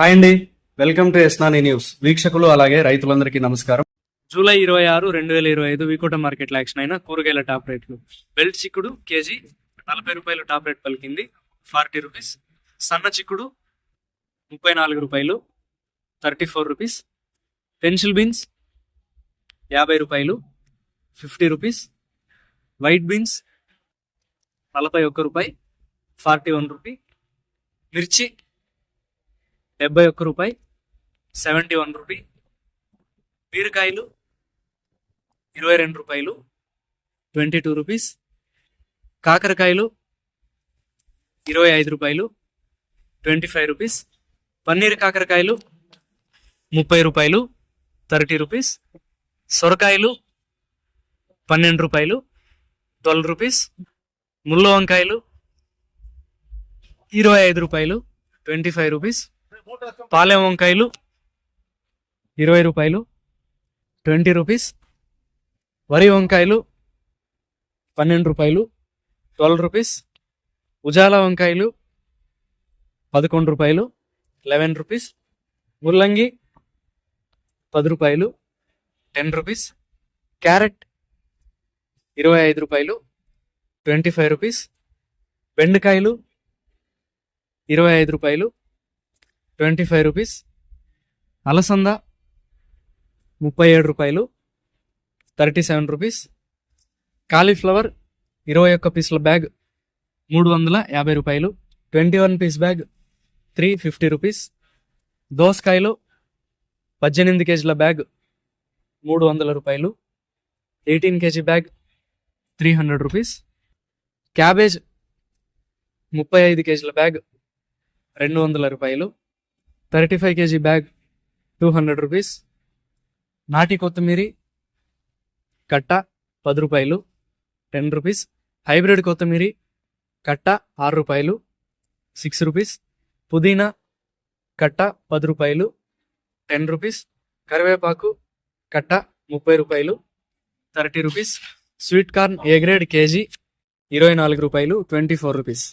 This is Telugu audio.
హాయ్ అండి. వెల్కమ్ టు ఎస్నాని న్యూస్. వీక్షకులు అలాగే రైతులందరికీ నమస్కారం. జూలై ఇరవై ఆరు రెండు వేల ఇరవై ఐదు వికోట మార్కెట్లో యాక్షన్ అయిన కూరగాయల టాప్ రేట్లు. బెల్ట్ చిక్కుడు కేజీ నలభై రూపాయలు టాప్ రేట్ పలికింది. Forty rupees. సన్న చిక్కుడు ముప్పై నాలుగు రూపాయలు. Thirty four rupees. Pencil beans యాభై రూపాయలు. Fifty rupees. వైట్ బీన్స్ నలభై ఒక్క రూపాయి. Forty one rupee. మిర్చి డెబ్బై ఒక్క రూపాయి సెవెంటీ వన్ రూపీ బీరకాయలు ఇరవై రెండు రూపాయలు ట్వంటీ టూ రూపీస్ కాకరకాయలు ఇరవై ఐదు రూపాయలు ట్వంటీ ఫైవ్ రూపీస్ పన్నీర్ కాకరకాయలు ముప్పై రూపాయలు థర్టీ రూపీస్ సొరకాయలు పన్నెండు రూపాయలు ట్వెల్వ్ రూపీస్ ముళ్ళ వంకాయలు ఇరవై ఐదు రూపాయలు ట్వంటీ ఫైవ్ రూపీస్ పాలెం వంకాయలు ఇరవై రూపాయలు ట్వంటీ రూపీస్. వరి వంకాయలు పన్నెండు రూపాయలు ట్వెల్వ్ రూపీస్. ఉజాల వంకాయలు పదకొండు రూపాయలు లెవెన్ రూపీస్. ముల్లంగి పది రూపాయలు టెన్ రూపీస్. క్యారెట్ ఇరవై ఐదు రూపాయలు ట్వంటీ ఫైవ్ రూపీస్. బెండకాయలు ఇరవై ఐదు రూపాయలు ట్వంటీ ఫైవ్ రూపీస్. అలసంద ముప్పై ఏడు రూపాయలు. Thirty seven rupees. కాలీఫ్లవర్ ఇరవై ఒక్క పీసుల బ్యాగ్ మూడు వందల యాభై రూపాయలు. Twenty one piece bag three fifty rupees. దోసకాయలు పద్దెనిమిది కేజీల బ్యాగ్ మూడు వందల రూపాయలు. Eighteen KG bag three hundred rupees. Cabbage ముప్పై ఐదు కేజీల బ్యాగ్ రెండు వందల రూపాయలు. Thirty five KG bag two hundred rupees. నాటి కొత్తిమీరి కట్ట పది రూపాయలు టెన్ రూపీస్. హైబ్రిడ్ కొత్తిమీరి కట్ట ఆరు రూపాయలు సిక్స్ రూపీస్. పుదీనా కట్ట పది రూపాయలు టెన్ రూపీస్. కరివేపాకు కట్ట ముప్పై రూపాయలు thirty rupees. Sweet corn A grade KG ఇరవై నాలుగు రూపాయలు ట్వంటీ ఫోర్ రూపీస్.